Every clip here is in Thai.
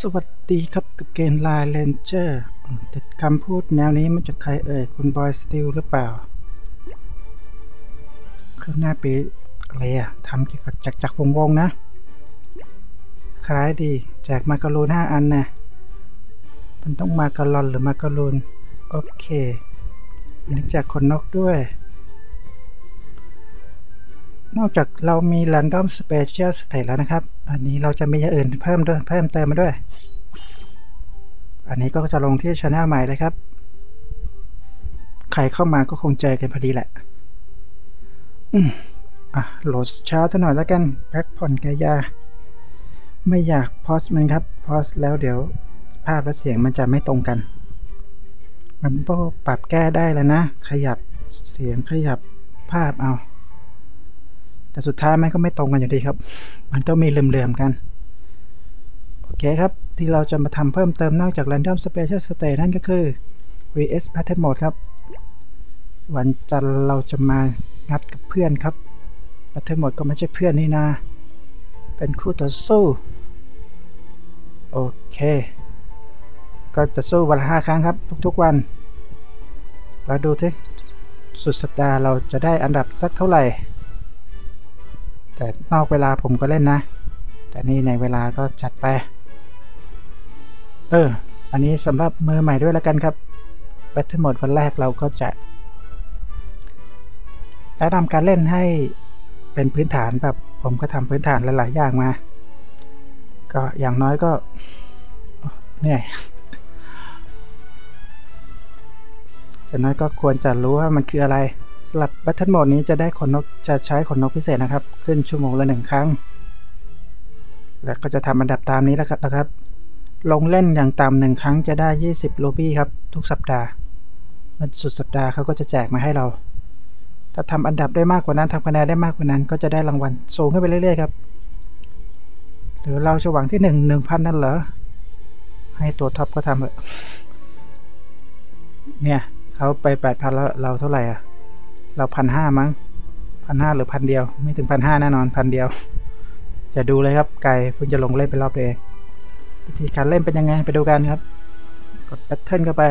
สวัสดีครับกับเกมไลน์เลนเจอร์แต่คำพูดแนวนี้มันจะใครเอ่ย คุณบอยสติลหรือเปล่า คือหน้าปีอะไรอะทำเกี่ยวกับจักจักวงวงนะ คล้ายดี แจกมาการูนห้าอันนะ มันต้องมาการอนหรือมาการูน โอเค อันนี้แจกคนนกด้วย นอกจากเรามี Random Special State แล้วนะครับ อันนี้เราจะมีอย่างอื่นเพิ่มด้วยเพิ่มเติมมาด้วย อันนี้ก็จะลงที่ช anel ใหม่เลยครับ ใครเข้ามาก็คงเจอกันพอดีแหละอืมอะโหลดช้าซะหน่อยแล้วกันแพ็กผ่อนแกยา ไม่อยากพอสมันครับพอสแล้วเดี๋ยวภาพและเสียงมันจะไม่ตรงกัน มันก็ปรับแก้ได้แล้วนะ ขยับเสียงขยับภาพเอา แต่สุดท้ายมันก็ไม่ตรงกันอยู่ดีครับ มันต้องมีเหลื่อมๆกัน โอเคครับ ที่เราจะมาทำเพิ่มเติมนอกจาก Random Special State นั่นก็คือ VS Pattern Mode ครับ วันจันทร์เราจะมางัดกับเพื่อนครับ Pattern Mode ก็ไม่ใช่เพื่อนนี่นา เป็นคู่ต่อสู้ โอเค ก็จะสู้วันละห้าครั้งครับ ทุกๆวัน เราดูที่สุดสัปดาห์เราจะได้อันดับสักเท่าไหร่ แต่นอกเวลาผมก็เล่นนะ แต่นี่ในเวลาก็จัดไป เออ อันนี้สำหรับมือใหม่ด้วยแล้วกันครับ Battle Mode วันแรกเราก็จะแนะนำการเล่นให้เป็นพื้นฐานแบบผมก็ทำพื้นฐานหลาย ๆ อย่างมา ก็อย่างน้อยก็เหนื่อยอย่างน้อยก็ควรจะรู้ว่ามันคืออะไร สำหรับ Battle Mode นี้จะได้ขนนกจะใช้ขนนกพิเศษนะครับ ขึ้นชั่วโมงละหนึ่งครั้ง แล้วก็จะทำอันดับตามนี้แล้วนะครับ ลงเล่นอย่างต่ำหนึ่งครั้งจะได้ 20 โลบี้ครับ ทุกสัปดาห์ มันสุดสัปดาห์เขาก็จะแจกมาให้เรา ถ้าทำอันดับได้มากกว่านั้นทำคะแนนได้มากกว่านั้น ก็จะได้รางวัลสูงขึ้นไปเรื่อยๆครับหรือเราจะหวังที่หนึ่งหนึ่งพันนั่นเหรอ ให้ตัวท็อปก็ทำเถอะเนี่ยเขาไปแปดพันแล้วเราเท่าไหร่อะ เราพันห้ามั้งพันห้าหรือพันเดียว ไม่ถึงพันห้าแน่นอนพันเดียว จะดูเลยครับไก่เพิ่งจะลงเล่นไปรอบเองวิธีการเล่นเป็นยังไงไปดูกันครับ กดแพทเทิร์นเข้าไป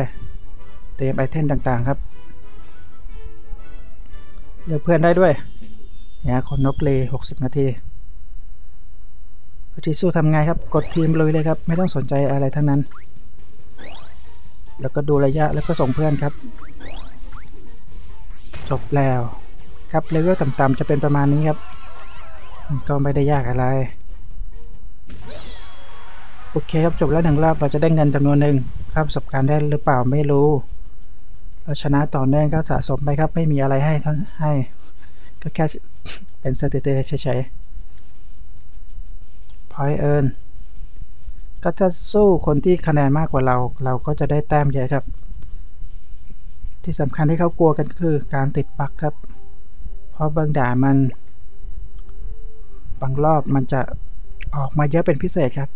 เตรียมไอเทมต่างๆครับเลือกเพื่อนได้ด้วยเนี่ยคนนกเลหกสิบนาทีวิธีสู้ทำไงครับ กดทีมเลยเลยครับ ไม่ต้องสนใจอะไรทั้งนั้น แล้วก็ดูระยะแล้วก็ส่งเพื่อนครับ จบแล้ว ครับเลเวลต่ำๆจะเป็นประมาณนี้ครับ ก็ไม่ได้ยากอะไร โอเคครับจบแล้วหนึ่งรอบเราจะได้เงินจำนวนหนึ่งค่าประสบการณ์ได้หรือเปล่าไม่รู้เราชนะต่อเนื่องก็สะสมไปครับ ไม่มีอะไรให้ทั้งให้ ก็แค่เป็นสถิติเฉยๆ point earn ก็จะสู้คนที่คะแนนมากกว่าเรา เราก็จะได้แต้มเยอะครับ ที่สำคัญที่เขากลัวกันคือการติดบั๊กครับ เพราะบางด่านมันบางรอบมันจะออกมาเยอะเป็นพิเศษครับ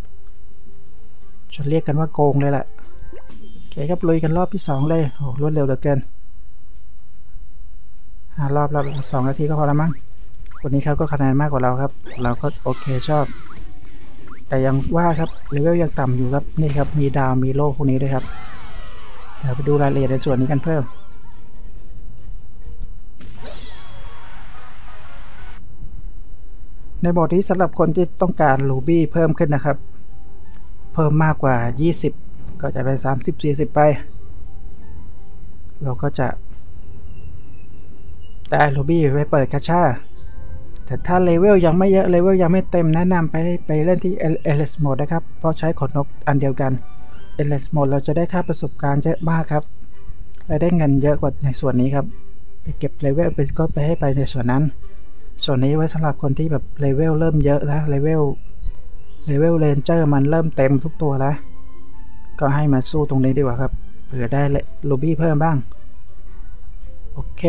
จะเรียกกันว่าโกงเลยแหละโอเคครับลุยกันรอบที่สองเลยโอ้รวดเร็วเหลือเกินหารอบรอบสองนาทีก็พอแล้วมั้งคนนี้เขาก็คะแนนมากกว่าเราครับ เราก็โอเคชอบ แต่ยังว่าครับเลเวลยังต่ำอยู่ครับนี่ครับมีดาวมีโล่พวกนี้ด้วยครับเดี๋ยวไปดูรายละเอียดในส่วนนี้กันเพิ่ม ในบทนี้สำหรับคนที่ต้องการรูบี้เพิ่มขึ้นนะครับ เพิ่มมากกว่า 20 ก็จะเป็น 30 40 ไป เราก็จะได้รูบี้ไว้เปิดกาชาแต่ถ้าเลเวลยังไม่เยอะเลเวลยังไม่เต็มแนะนำไปไปเล่นที่ LS Mode นะครับ เพราะใช้ขนนกอันเดียวกัน LS Mode เราจะได้ค่าประสบการณ์เยอะมากครับและได้เงินเยอะกว่าในส่วนนี้ครับ ไปเก็บเลเวลไปก็ไปให้ไปในส่วนนั้น ส่วนนี้ไว้สำหรับคนที่แบบเลเวลเริ่มเยอะแล้วเลเวลเลเวลเรนเจอร์มันเริ่มเต็มทุกตัวแล้ว ก็ให้มาสู้ตรงนี้ดีกว่าครับเผื่อได้ลูบี้เพิ่มบ้าง โอเค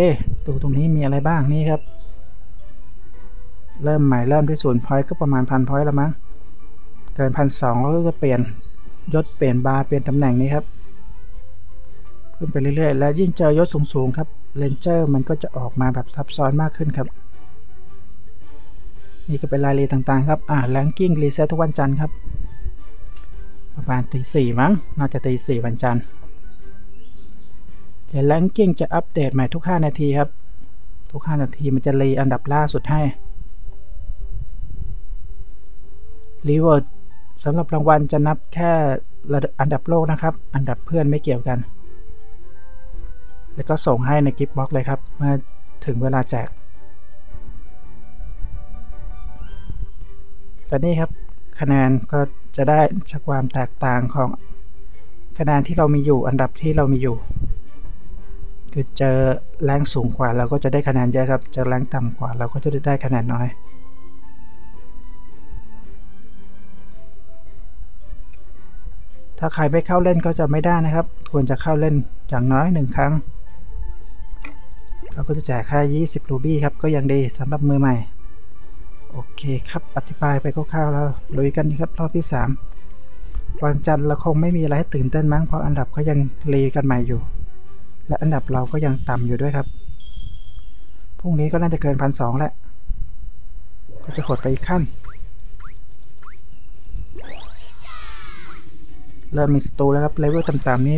ดูตรงนี้มีอะไรบ้างนี่ครับ เริ่มใหม่เริ่มที่ศูนย์พอยต์ก็ประมาณพันพอยต์แล้วมั้งเกินพันสองแล้วก็จะเปลี่ยนยศเปลี่ยนบาร์เปลี่ยนตำแหน่งนี้ครับเพิ่มไปเรื่อยๆ แล้วยิ่งเจอยศสูงๆครับเรนเจอร์มันก็จะออกมาแบบซับซ้อนมากขึ้นครับ นี่ก็เป็นรายละเอียดต่างๆครับ อ่าแลงกิ้งรีเซ็ตทุกวันจันทร์ครับ ประมาณตีสี่มั้ง น่าจะตีสี่วันจันทร์ เดี๋ยวแรงกิ้งจะอัปเดตใหม่ทุก 5 นาทีครับ ทุก 5 นาทีมันจะรีอันดับล่าสุดให้ รีเวิร์ดสำหรับรางวัลจะนับแค่ระดับอันดับโลกนะครับ อันดับเพื่อนไม่เกี่ยวกัน แล้วก็ส่งให้ในกิฟต์บ็อกเลยครับ เมื่อถึงเวลาแจก แต่นี่ครับ คะแนนก็จะได้จากความแตกต่างของคะแนนที่เรามีอยู่อันดับที่เรามีอยู่ คือเจอแรงสูงกว่าเราก็จะได้คะแนนเยอะครับ เจอแรงต่ำกว่าเราก็จะได้คะแนนน้อยถ้าใครไม่เข้าเล่นก็จะไม่ได้นะครับ ควรจะเข้าเล่นอย่างน้อยหนึ่งครั้ง เราก็จะแจกแค่20 รูบี้ครับ ก็ยังดีสำหรับมือใหม่ โอเคครับ อธิบายไปคร่าวๆแล้วลุยกันครับรอบที่3วันจันทร์เราคงไม่มีอะไรให้ตื่นเต้นมั้งเพราะอันดับก็ยังรีกันใหม่อยู่ และอันดับเราก็ยังต่ำอยู่ด้วยครับพรุ่งนี้ก็น่าจะเกินพันสองแหล้วก็จะขดไปอีกขั้น เริ่มมีสตูแล้วครับเลเวลต่ำๆนี้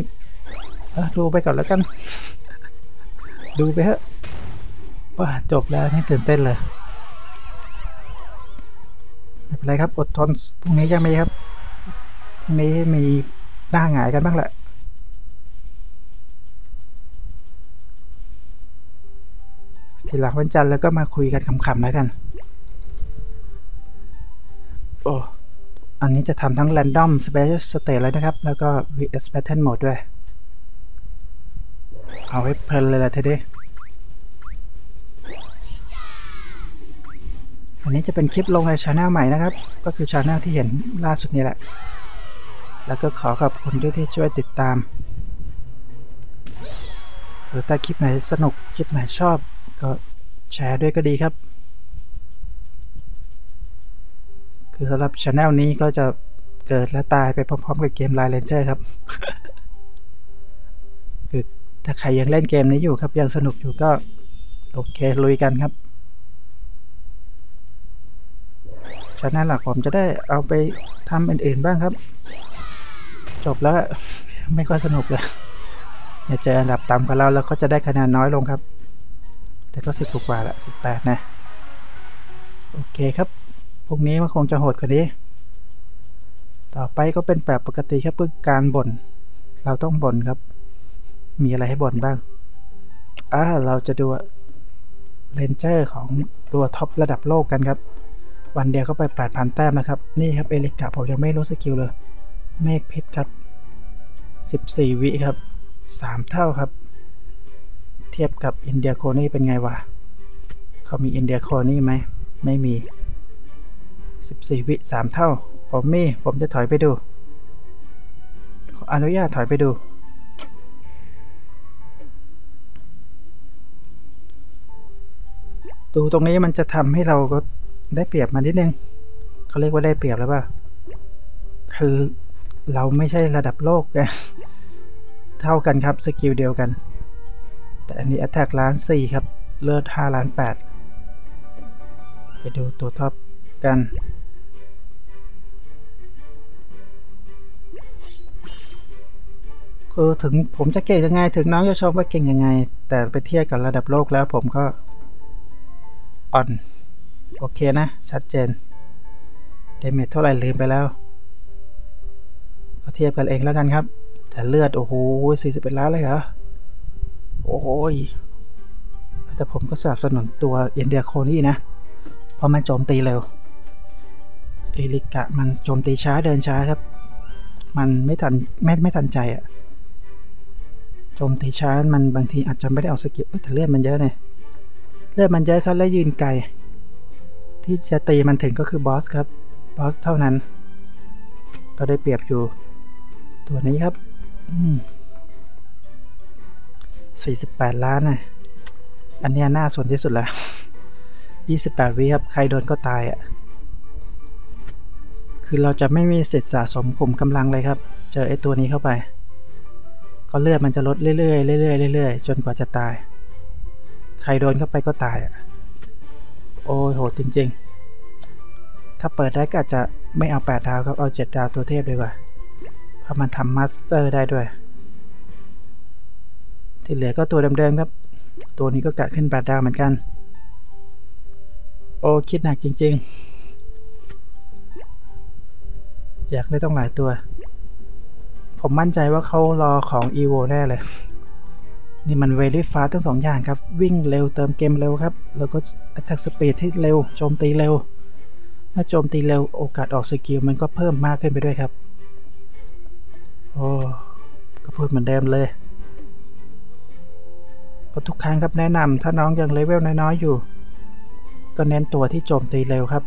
ดูไปก่อนแล้วกัน ดูไปเถอะว่าจบแล้วนี่ตื่นเต้นเลย ไม่เป็นไรครับ อดทนพรุ่งนี้ยังมีครับพรุ่งนี้มีหน้าหงายกันบ้างแหละทีหลังวันจันทร์แล้วก็มาคุยกันขำๆแล้วกัน โอ้ อันนี้จะทำทั้ง Random Space State เลยนะครับ แล้วก็ VS Pattern Mode ด้วย เอาไว้เพลินเลยแหละทีเดียว อันนี้จะเป็นคลิปลงในช anel ใหม่นะครับ ก็คือช anel ที่เห็นล่าสุดนี้แหละ แล้วก็ขอขอบคุณด้วยที่ช่วยติดตามหรือถ้าคลิปไหนสนุกคลิปไหนชอบ ก็แชร์ด้วยก็ดีครับ คือสำหรับช anel นี้ก็จะเกิดและตายไปพร้อมๆกับเกม Line Ranger ครับ คือถ้าใครยังเล่นเกมนี้อยู่ครับยังสนุกอยู่ก็ โอเคลุยกันครับ ชาแนลหลักผมจะได้เอาไปทำอื่นๆบ้างครับ จบแล้วไม่ค่อยสนุกเลยอย่าเจออันดับต่ำกว่าเราแล้วก็จะได้คะแนนน้อยลงครับ แต่ก็สิบกว่าละสิบแปดนะ โอเคครับ พวกนี้มันคงจะโหดกว่านี้ ต่อไปก็เป็นแบบปกติครับเพื่อการบ่น เราต้องบ่นครับ มีอะไรให้บ่นบ้างอ่าเราจะดูเลนเจอร์ของตัวท็อประดับโลกกันครับ วันเดียวก็ไป 8,000 แต้มนะครับ นี่ครับ เอลิกาผมยังไม่รู้สกิลเลย เมฆพิษครับ 14 วิครับ 3 เท่าครับ เทียบกับอินเดียโคนี่เป็นไงวะ เขามีอินเดียโคนี่ไหม ไม่มี 14 วิ 3 เท่า ผมมี ผมจะถอยไปดู ขออนุญาตถอยไปดูดูตรงนี้มันจะทำให้เราก็ ได้เปรียบมานิดนึงเขาเรียกว่าได้เปรียบแล้วป่ะคือเราไม่ใช่ระดับโลกไงเท่ากันครับสกิลเดียวกัน แต่อันนี้ Attack ล้านสี่ครับ เลือดห้าล้านแปดไปดูตัวท็อปกันคือถึงผมจะเก่งยังไง ถึงน้องจะชมว่าเก่งยังไง แต่ไปเทียบกับระดับโลกแล้วผมก็อ่อน โอเคนะ ชัดเจนเดเมจเท่าไหร่ลืมไปแล้ว ก็เทียบกันเองแล้วกันครับ แต่เลือด โอ้โหสี่สิบเอ็ดล้านเลยเหรอ โอ้โหแต่ผมก็สนับสนุนตัวเอ็นเดียโคนี่นะ เพราะมันโจมตีเร็วเอลิกะมันโจมตีช้าเดินช้าครับ มันไม่ทันไม่ไม่ทันใจอะโจมตีช้ามันบางทีอาจจะไม่ได้เอาสกิลแต่เลือดมันเยอะเนี่ยเลือดมันเยอะครับและยืนไกล ที่จะตีมันถึงก็คือบอสครับบอสเท่านั้น ก็ได้เปรียบอยู่ ตัวนี้ครับสี่สิบแปดล้านนะอันนี้น่าส่วนที่สุดแล้วยี่สิบแปดวิครับ ใครโดนก็ตายอะ่ะ คือเราจะไม่มีสิทธิ์สะสมกลุ่มกำลังเลยครับ เจอไอ้ตัวนี้เข้าไป ก็เลือดมันจะลดเรื่อยๆเรื่อยๆเรื่อยๆจนกว่าจะตาย ใครโดนเข้าไปก็ตายอะ่ะ โอ้โหจริง ๆ ถ้าเปิดได้ก็อาจจะไม่เอา 8 ดาวครับ เอา 7 ดาวตัวเทพดีกว่า เพราะมันทำมาสเตอร์ได้ด้วย ที่เหลือก็ตัวเดิมๆครับ ตัวนี้ก็กะขึ้นแปดดาวเหมือนกัน โอ้ คิดหนักจริง ๆ อยากได้ต้องหลายตัว ผมมั่นใจว่าเขารอของ EVO แน่เลย นี่มันเวลี่ฟ้าทั้งสองอย่างครับ วิ่งเร็วเติมเกมเร็วครับ แล้วก็ attack speed ที่เร็วโจมตีเร็วเมื่อโจมตีเร็วโอกาสออกสกิลมันก็เพิ่มมากขึ้นไปด้วยครับ โอ้ก็พูดเหมือนเดิมเลยก็ทุกครั้งครับแนะนำถ้าน้องยังเลเวลน้อยๆอยู่ ก็เน้นตัวที่โจมตีเร็วครับ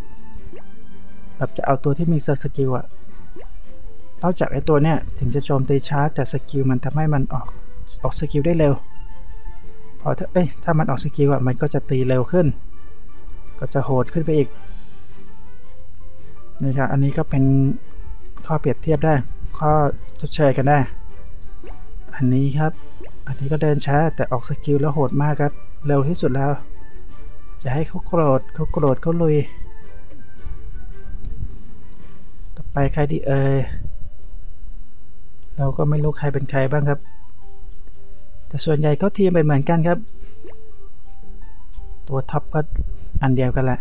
แบบจะเอาตัวที่มีสกิลอะนอกจากไอตัวเนี้ยถึงจะโจมตีช้าแต่สกิลมันทำให้มันออก ออกสกิลได้เร็ว พอถ้าเอ้ยถ้ามันออกสกิลอะมันก็จะตีเร็วขึ้น ก็จะโหดขึ้นไปอีกนี่ครับอันนี้ก็เป็นข้อเปรียบเทียบได้ ข้อชดเชยกันได้ อันนี้ครับ อันนี้ก็เดินช้าแต่ออกสกิลแล้วโหดมากครับ เร็วที่สุดแล้ว จะให้เขาโกรธเขาโกรธเขาลุย ต่อไปใครดีเอ่ยเราก็ไม่รู้ใครเป็นใครบ้างครับ แต่ส่วนใหญ่ก็ทีมเป็นเหมือนกันครับ ตัวท็อปก็อันเดียวกันแหละ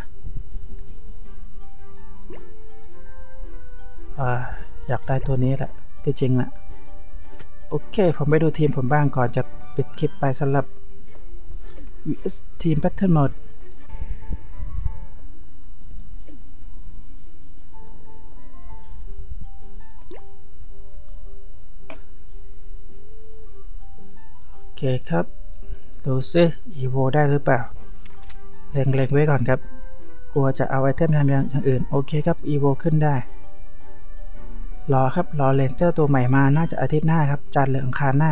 อยากได้ตัวนี้แหละที่จริงแหละโอเค ผมไปดูทีมผมบ้างก่อนจะปิดคลิปไปสำหรับ US Team Battle Mode เคครับ ดูซิอีโวได้หรือเปล่าเล็งๆไว้ก่อนครับ กลัวจะเอาไอเทมทำอย่างอื่น โอเคครับอีโวขึ้นได้ รอครับ รอเลนเจอร์ตัวใหม่มา น่าจะอาทิตย์หน้าครับ จันทร์หรืออังคารหน้า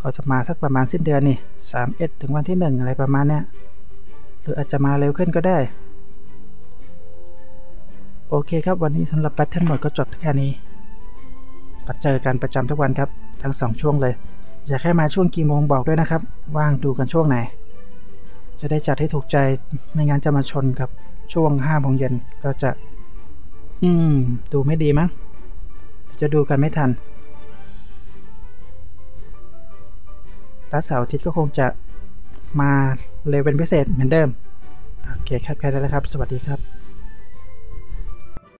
ก็จะมาสักประมาณสิ้นเดือนนี่สามเอ็ดถึงวันที่หนึ่งอะไรประมาณเนี้ย หรืออาจจะมาเร็วขึ้นก็ได้ โอเคครับ วันนี้สำหรับแบทเทิลหมดก็จบแค่นี้ก็เจอกันประจำทุกวันครับ ทั้งสองช่วงเลย อยากให้มาช่วงกี่โมงบอกด้วยนะครับ ว่างดูกันช่วงไหน จะได้จัดให้ถูกใจไม่งั้นจะมาชนกับช่วงห้าโมงเย็นก็จะ อืม ดูไม่ดีมั้งจะดูกันไม่ทันถ้าเสาร์อาทิตย์ก็คงจะมาเร็วเป็นพิเศษเหมือนเดิม โอเคครับแค่นั้นแหละครับ สวัสดีครับ